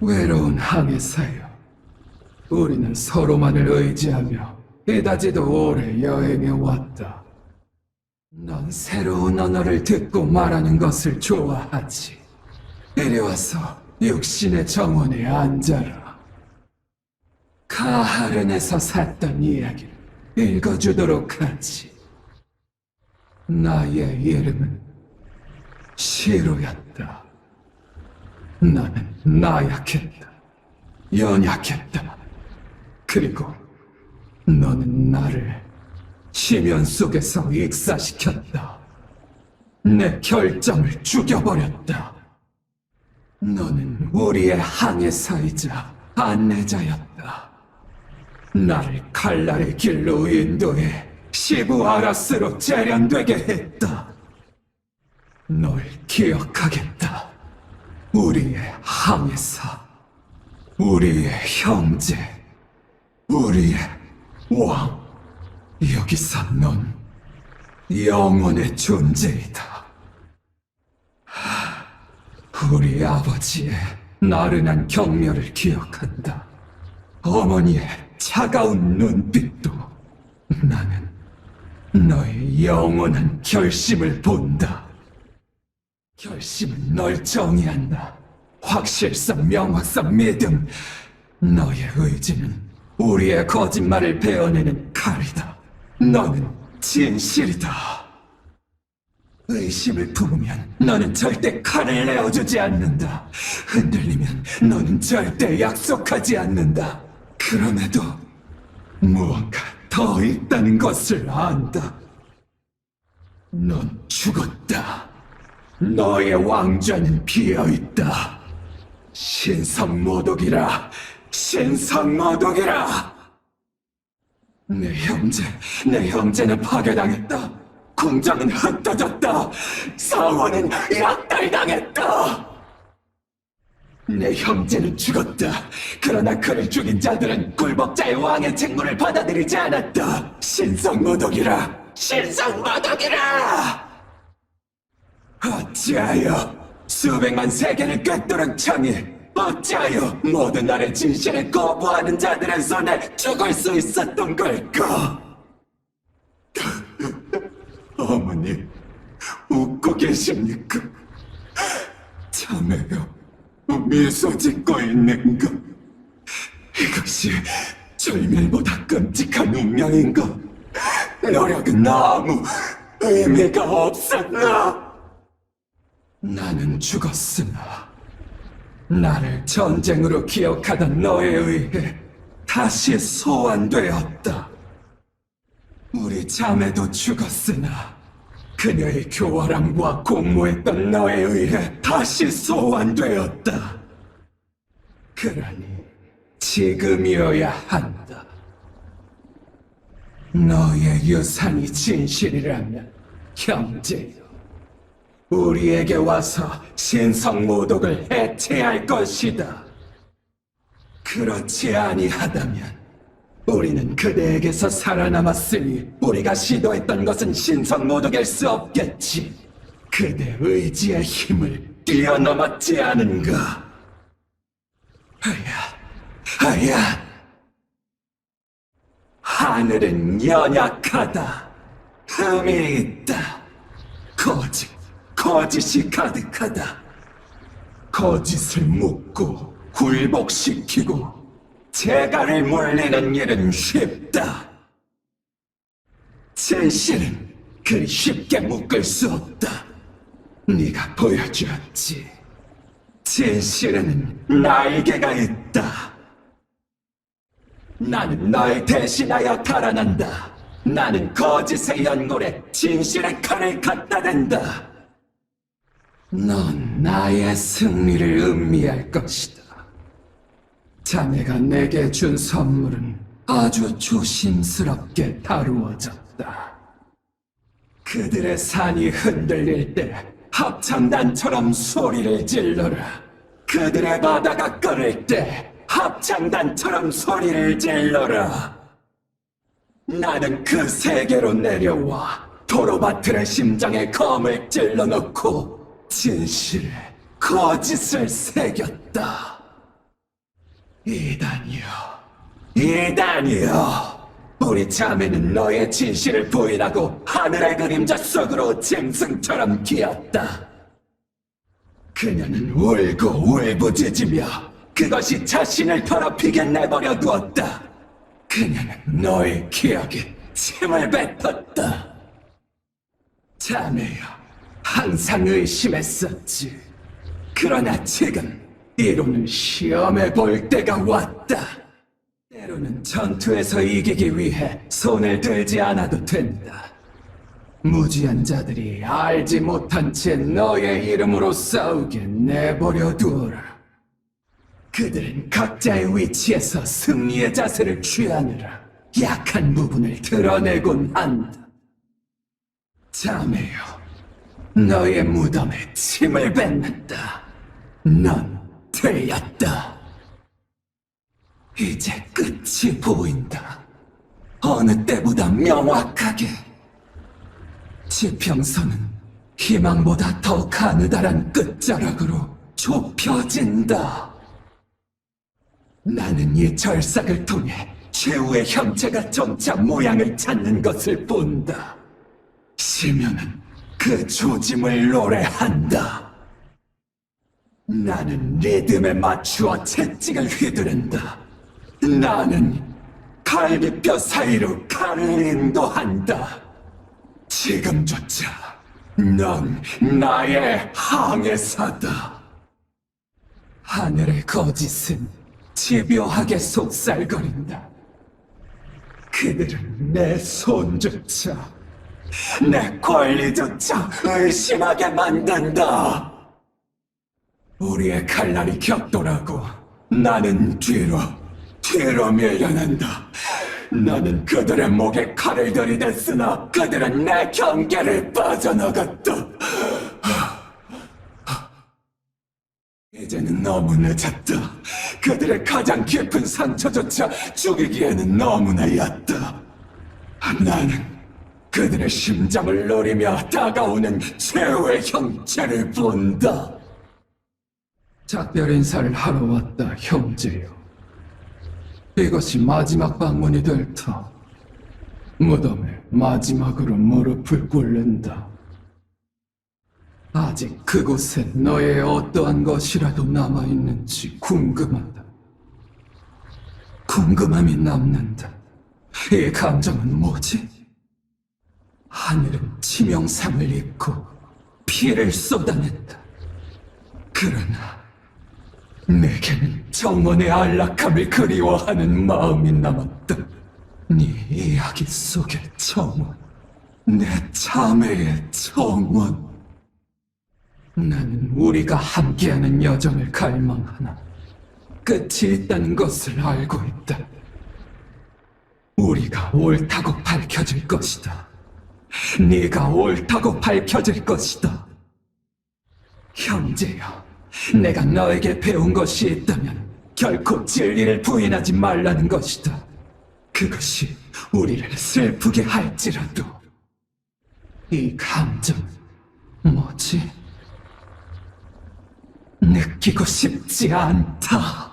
외로운 항해사여. 우리는 서로만을 의지하며 이다지도 오래 여행해 왔다. 넌 새로운 언어를 듣고 말하는 것을 좋아하지. 이리 와서 육신의 정원에 앉아라. 카하른에서 샀던 이야기를 읽어주도록 하지. 나의 이름은 시로였다. 나는 나약했다. 연약했다. 그리고 너는 나를 심연 속에서 익사시켰다. 내 결정을 죽여버렸다. 너는 우리의 항해사이자 안내자였다. 나를 칼날의 길로 인도해 시부아라스로 재련되게 했다. 널 기억하겠다. 우리의 항해사, 우리의 형제, 우리의 왕. 여기서 넌 영원의 존재이다. 하, 우리 아버지의 나른한 경멸을 기억한다. 어머니의 차가운 눈빛도 나는 너의 영원한 결심을 본다. 결심은 널 정의한다. 확실성, 명확성, 믿음. 너의 의지는 우리의 거짓말을 베어내는 칼이다. 너는 진실이다. 의심을 품으면 너는 절대 칼을 내어주지 않는다. 흔들리면 너는 절대 약속하지 않는다. 그럼에도 무언가 더 있다는 것을 안다. 넌 죽었다. 너의 왕좌는 비어있다. 신성모독이라, 신성모독이라! 내 형제, 내 형제는 파괴당했다. 궁정은 흩어졌다. 사원은 약탈당했다. 내 형제는 죽었다. 그러나 그를 죽인 자들은 굴복자의 왕의 책무를 받아들이지 않았다. 신성모독이라, 신성모독이라! 어찌하여 수백만 세계를 꿰뚫은 창이 어찌하여 모든 나의 진실을 거부하는 자들의 손에 죽을 수 있었던 걸까? 어머니, 웃고 계십니까? 참해요, 미소 짓고 있는 것. 이것이 절멸보다 끔찍한 운명인가? 노력은 아무 의미가 없었나? 나는 죽었으나 나를 전쟁으로 기억하던 너에 의해 다시 소환되었다. 우리 자매도 죽었으나 그녀의 교활함과 공모했던 너에 의해 다시 소환되었다. 그러니 지금이어야 한다. 너의 유산이 진실이라면 형제여. 우리에게 와서 신성 모독을 해체할 것이다. 그렇지 아니하다면 우리는 그대에게서 살아남았으니 우리가 시도했던 것은 신성 모독일 수 없겠지. 그대 의지의 힘을 뛰어넘었지 않은가? 하야, 하야. 하늘은 연약하다. 흠이 있다. 거짓, 거짓이 가득하다. 거짓을 묻고 굴복시키고 재갈을 물리는 일은 쉽다. 진실은 그리 쉽게 묶을 수 없다. 네가 보여주었지. 진실에는 날개가 있다. 나는 널 대신하여 달아난다. 나는 거짓의 연골에 진실의 칼을 갖다 댄다. 넌 나의 승리를 음미할 것이다. 자네가 내게 준 선물은 아주 조심스럽게 다루어졌다. 그들의 산이 흔들릴 때 합창단처럼 소리를 질러라. 그들의 바다가 끓을 때 합창단처럼 소리를 질러라. 나는 그 세계로 내려와 도로바틀의 심장에 검을 찔러 넣고 진실에 거짓을 새겼다. 이단이여, 이단이여. 우리 자매는 너의 진실을 부인하고 하늘의 그림자 속으로 짐승처럼 기었다. 그녀는 울고 울부짖으며 그것이 자신을 더럽히게 내버려 두었다. 그녀는 너의 기억에 침을 뱉었다. 자매여, 항상 의심했었지. 그러나 지금 이론을 시험해 볼 때가 왔다. 때로는 전투에서 이기기 위해 손을 들지 않아도 된다. 무지한 자들이 알지 못한 채 너의 이름으로 싸우게 내버려 두어라. 그들은 각자의 위치에서 승리의 자세를 취하느라 약한 부분을 드러내곤 한다. 자매여, 너의 무덤에 침을 뱉는다. 넌 되었다. 이제 끝이 보인다. 어느 때보다 명확하게. 지평선은 희망보다 더 가느다란 끝자락으로 좁혀진다. 나는 이 절삭을 통해 최후의 형체가 점차 모양을 찾는 것을 본다. 시면은 그 조짐을 노래한다. 나는 리듬에 맞추어 채찍을 휘두른다. 나는 갈비뼈 사이로 칼을 인도한다. 지금조차 넌 나의 항해사다. 하늘의 거짓은 집요하게 속살거린다. 그들은 내 손조차, 내 권리조차 의심하게 만든다. 우리의 칼날이 격돌하고 나는 뒤로, 뒤로 밀려난다. 나는 그들의 목에 칼을 들이댔으나 그들은 내 경계를 빠져나갔다. 이제는 너무 늦었다. 그들의 가장 깊은 상처조차 죽이기에는 너무나 얕다. 나는 그들의 심장을 노리며 다가오는 최후의 형체를 본다. 작별 인사를 하러 왔다, 형제요. 이것이 마지막 방문이 될 터. 무덤에 마지막으로 무릎을 꿇는다. 아직 그곳에 너의 어떠한 것이라도 남아있는지 궁금하다. 궁금함이 남는다. 이 감정은 뭐지? 하늘은 치명상을 입고 피를 쏟아낸다. 그러나 내게는 정원의 안락함을 그리워하는 마음이 남았다. 네 이야기 속의 정원, 내 참회의 정원. 나는 우리가 함께하는 여정을 갈망하나 끝이 있다는 것을 알고 있다. 우리가 옳다고 밝혀질 것이다. 네가 옳다고 밝혀질 것이다. 형제여, 내가 너에게 배운 것이 있다면 결코 진리를 부인하지 말라는 것이다. 그것이 우리를 슬프게 할지라도 이 감정 뭐지? 느끼고 싶지 않다.